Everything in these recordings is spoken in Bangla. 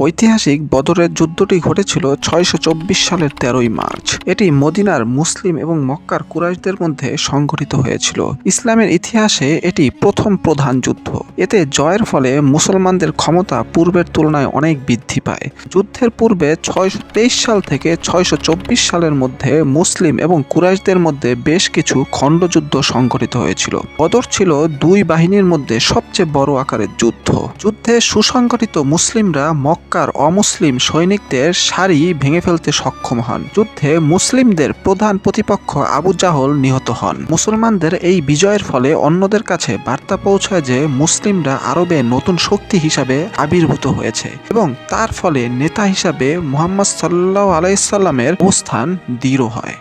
ঐতিহাসিক বদরের যুদ্ধটি ঘটেছিল ছয়শো চব্বিশ সালের তেরোই মার্চ। এটি মদিনার মুসলিম এবং মক্কার কুরাইশদের মধ্যে সংঘটিত হয়েছিল। ইসলামের ইতিহাসে এটি প্রথম প্রধান যুদ্ধ। এতে জয়ের ফলে মুসলমানদের ক্ষমতা পূর্বের তুলনায় অনেক বৃদ্ধি পায়। যুদ্ধের পূর্বে ছয়শো তেইশ সাল থেকে ছয়শো চব্বিশ সালের মধ্যে মুসলিম এবং কুরাইশদের মধ্যে বেশ কিছু খণ্ডযুদ্ধ সংঘটিত হয়েছিল। বদর ছিল দুই বাহিনীর মধ্যে সবচেয়ে বড় আকারের যুদ্ধ। যুদ্ধে সুসংগঠিত মুসলিমরা মক্কার অমুসলিম সৈনিকদের সারি ভেঙে ফেলতে সক্ষম হন। যুদ্ধে মুসলিমদের প্রধান প্রতিপক্ষ আবু জাহল নিহত হন। মুসলমানদের এই বিজয়ের ফলে অন্যদের কাছে বার্তা পৌঁছায় যে মুসলিমরা আরবে নতুন শক্তি হিসাবে আবির্ভূত হয়েছে এবং তার ফলে নেতা হিসাবে মুহাম্মদ সাল্লাহ আলাইসাল্লামের অবস্থান দৃঢ় হয়।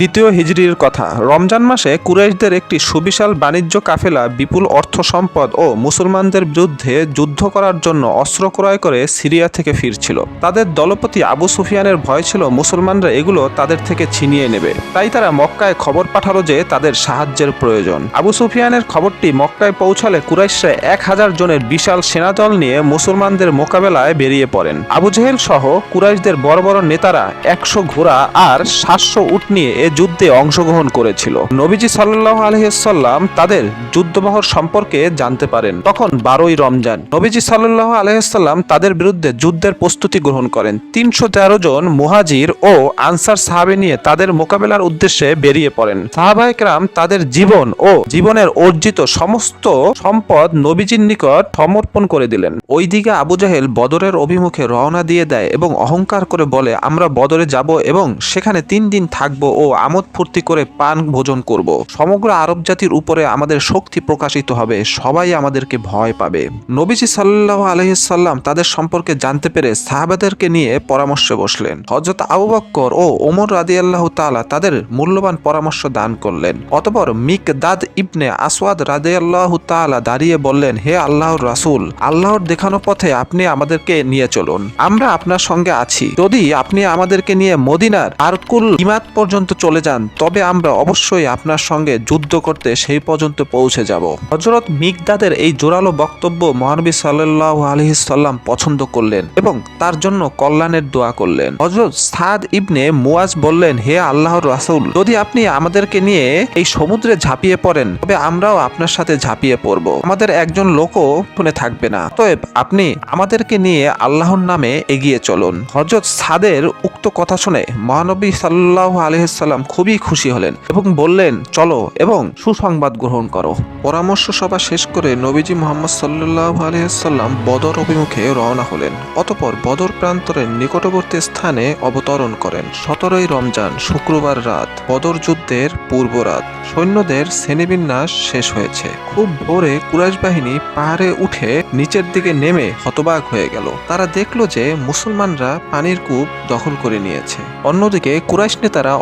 দ্বিতীয় হিজরির কথা। রমজান মাসে কুরাইশদের একটি সুবিশাল বাণিজ্য কাফেলা বিপুল অর্থ সম্পদ ও মুসলমানদের বিরুদ্ধে যুদ্ধ করার জন্য অস্ত্র ক্রয় করে সিরিয়া থেকে ফিরছিল। তাদের দলপতি আবু সুফিয়ানের ভয় ছিল মুসলমানরা এগুলো তাদের থেকে ছিনিয়ে নেবে। তাই তারা মক্কায় খবর পাঠালো যে তাদের সাহায্যের প্রয়োজন। আবু সুফিয়ানের খবরটি মক্কায় পৌঁছালে কুরাইশরা এক হাজার জনের বিশাল সেনাদল নিয়ে মুসলমানদের মোকাবেলায় বেরিয়ে পড়েন। আবু জেহেল সহ কুরাইশদের বড় বড় নেতারা একশো ঘোড়া আর সাতশো উট নিয়ে এ যুদ্ধে অংশগ্রহণ করেছিল। নবীজি সাল্লাহ আলহিসাল্লাম তাদের যুদ্ধবাহর সম্পর্কে জানতে পারেন। তখন বারোই রমজান, নবীজি সাল্লাহ আলহিসাল্লাম তাদের বিরুদ্ধে যুদ্ধের প্রস্তুতি গ্রহণ করেন। তিনশো তেরো জন মুহাজির ও আনসার সাহাবে নিয়ে তাদের মোকাবেলার উদ্দেশ্যে বেরিয়ে পড়েন। সাহাবাইকরাম তাদের জীবন ও জীবনের অর্জিত সমস্ত সম্পদ নবীজির নিকট সমর্পণ করে দিলেন। ওইদিকে আবু জাহেল বদরের অভিমুখে রওনা দিয়ে দেয় এবং অহংকার করে বলে, আমরা বদরে যাব এবং সেখানে তিন দিন থাকব ও আমোদ ফুর্তি করে পান ভোজন করব। সমগ্র আরব জাতির উপরে আমাদের শক্তি প্রকাশিত হবে, সবাই আমাদেরকে ভয় পাবে। নবীজি সাল্লাহ আলহিসাল্লাম তাদের সম্পর্কে জানতে পেরে সাহাবাদেরকে নিয়ে পরামর্শে বসলেন। হজরত আবু বক্কর ও ওমর রাদি আল্লাহ তালা তাদের মূল্যবান পরামর্শ দান করলেন। অতপর মিক দাদ ইবনে আসওয়াদ রাদে আল্লাহ তালা দাঁড়িয়ে বললেন, হে আল্লাহর রাসূল, আল্লাহর দেখানো পথে আপনি আমাদেরকে নিয়ে চলুন। আমরা আপনার সঙ্গে আছি। যদি আপনি আমাদেরকে নিয়ে মদিনার আরকুল ইমাদ পর্যন্ত চলে যান, তবে আমরা অবশ্যই আপনার সঙ্গে যুদ্ধ করতে সেই পর্যন্ত পৌঁছে যাব। হজরত মিকদাদের এই জোরালো বক্তব্য মহানবী সাল্লাহ আলহিসাল্লাম পছন্দ করলেন এবং তার জন্য কল্যাণের দোয়া করলেন। হজরত সাদ ইবনে মুয়াজ বললেন, হে আল্লাহর রাসুল, যদি আপনি আমাদেরকে নিয়ে এই সমুদ্রে ঝাঁপিয়ে পড়েন, তবে আমরাও আপনার সাথে ঝাঁপিয়ে পড়ব। আমাদের একজন লোকও শুনে থাকবে না। অতএব আপনি আমাদেরকে নিয়ে আল্লাহর নামে এগিয়ে চলুন। হজরত সাদের উক্ত কথা শুনে মহানবী সাল্লাহ আলহিসাল্লাম খুবই খুশি হলেন এবং বললেন, চলো এবং সুসংবাদ গ্রহণ করো। পরামর্শ সভা শেষ করে নবীজি মোহাম্মদ সাল্লাহ আলহিসাল্লাম বদর অভিমুখে রওনা হলেন। অতপর বদর প্রান্তরের নিকটবর্তী স্থানে অবতরণ করেন। সতেরোই রমজান, শুক্রবার রাত, বদর যুদ্ধের পূর্ব রাত। সৈন্যদের শ্রেণীবিন্যাস শেষ হয়েছে। খুব ভোরে কুরাইশ বাহিনী পাহাড়ে উঠে নিচের দিকে নেমে হতবাক হয়ে গেল। তারা দেখল যে মুসলমানরা পানির কূপ দখল করে নিয়েছে। অন্যদিকে কুরাইশ নেতারা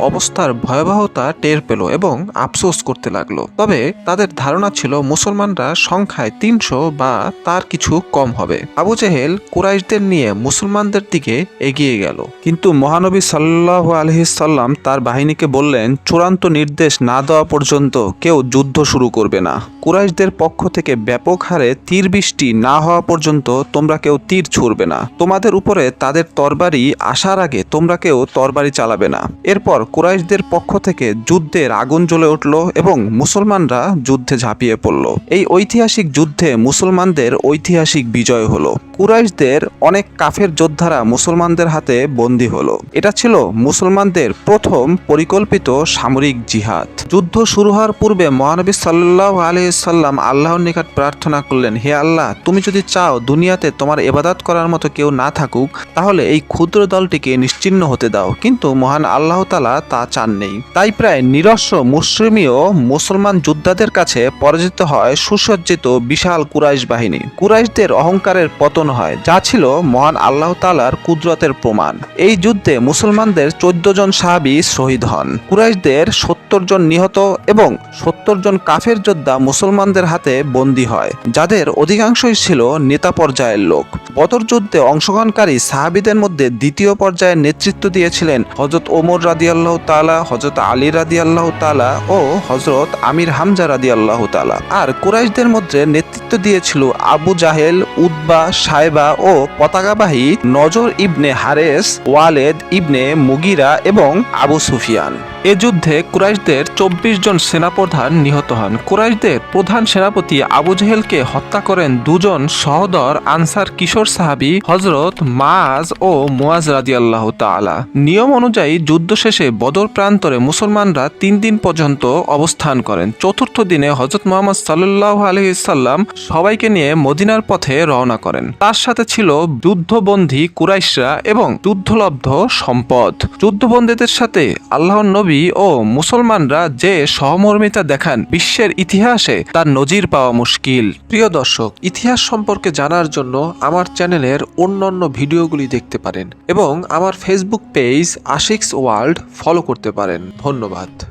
অবস্থার ভয়াবহতা টের পেল এবং আফসোস করতে লাগল। তবে তাদের ধারণা ছিল মুসলমানরা সংখ্যায় তিনশো বা তার কিছু কম হবে। আবু জেহেল কুরাইশদের নিয়ে মুসলমানদের দিকে এগিয়ে গেল। কিন্তু মহানবী সাল্লাহ আলহিসাল্লাম তার বাহিনীকে বললেন, চূড়ান্ত নির্দেশ না দেওয়া পর্যন্ত কেউ যুদ্ধ শুরু করবে না। কুরাইশদের পক্ষ থেকে ব্যাপক হারে তীর বৃষ্টি না হওয়া পর্যন্ত তোমরা কেউ তীর ছুড়বে না। তোমাদের উপরে তাদের তরবারি আসার আগে তোমরা কেউ তরবারি চালাবে না। এরপর কুরাইশদের পক্ষ থেকে যুদ্ধের আগুন জ্বলে উঠল এবং মুসলমানরা যুদ্ধে ঝাঁপিয়ে পড়ল। এই ঐতিহাসিক যুদ্ধে মুসলমানদের ঐতিহাসিক বিজয় হলো। কুরাইশদের অনেক কাফের যোদ্ধারা মুসলমানদের হাতে বন্দী হলো। এটা ছিল মুসলমানদের প্রথম পরিকল্পিত সামরিক জিহাদ। যুদ্ধ শুরু হওয়ার পূর্বে মহানবী সাল্লাহ আলহিসাল্লাম আল্লাহর নিকট প্রার্থনা করলেন, হে আল্লাহ, তুমি যদি চাও দুনিয়াতে তোমার এবাদাত করার মতো কেউ না থাকুক, তাহলে এই ক্ষুদ্র দলটিকে নিশ্চিহ্ন হতে দাও। কিন্তু মহান আল্লাহ তালা তা চান নেই। তাই প্রায় নিরস্ব মুসলিমীয় মুসলমান যোদ্ধাদের কাছে পরাজিত হয় সুসজ্জিত বিশাল কুরাইশ বাহিনী। কুরাইশদের অহংকারের পতন হয়, যা ছিল মহান আল্লাহ তালার কুদরতের প্রমাণ। এই যুদ্ধে মুসলমানদের চোদ্দ জন সাহাবি শহীদ হন। কুরাইশদের সত্তর সত্তর জন নিহত এবং সত্তর জন কাফের যোদ্ধা মুসলমানদের হাতে বন্দী হয়, যাদের অধিকাংশই ছিল নেতা পর্যায়ের লোক। বদর যুদ্ধে অংশগ্রহণকারী সাহাবিদের মধ্যে দ্বিতীয় পর্যায়ে নেতৃত্ব দিয়েছিলেন হজরত ওমর রাদি রাদিয়াল্লাহ তালা হজরত আলী রাদিয়াল্লাহ তালা ও হজরত আমির হামজা রাদিয়াল্লাহ তালা আর কুরাইশদের মধ্যে নেতৃত্ব দিয়েছিল আবু জাহেল উদ্বা সাইবা ও পতাকাবাহী নজর ইবনে হারেস, ওয়ালেদ ইবনে মুগিরা এবং আবু সুফিয়ান। এ যুদ্ধে কুরাইশদের চব্বিশ জন সেনাপ্রধান নিহত হন। কুরাইশদের প্রধান সেনাপতি আবু জেহেলকে হত্যা করেন দুজন সহদর আনসার কিশোর সাহাবি হজরত মাজ ও মুয়াজ আল্লাহ তাআলা। নিয়ম অনুযায়ী যুদ্ধ শেষে বদর প্রান্তরে মুসলমানরা তিন দিন পর্যন্ত অবস্থান করেন। চতুর্থ দিনে হজরত মোহাম্মদ সাল্লাহ আলহিসাল্লাম সবাইকে নিয়ে মদিনার পথে রওনা করেন। তার সাথে ছিল যুদ্ধবন্দী কুরাইশরা এবং যুদ্ধলব্ধ সম্পদ। যুদ্ধবন্দীদের সাথে আল্লাহর নবী ও মুসলমানরা যে সহমর্মিতা দেখান বিশ্বের ইতিহাসে তার নজির পাওয়া মুশকিল। প্রিয় দর্শক, ইতিহাস সম্পর্কে জানার জন্য আমার চ্যানেলের অন্যান্য ভিডিওগুলি দেখতে পারেন এবং আমার Facebook page Ashik's world follow করতে পারেন। ধন্যবাদ।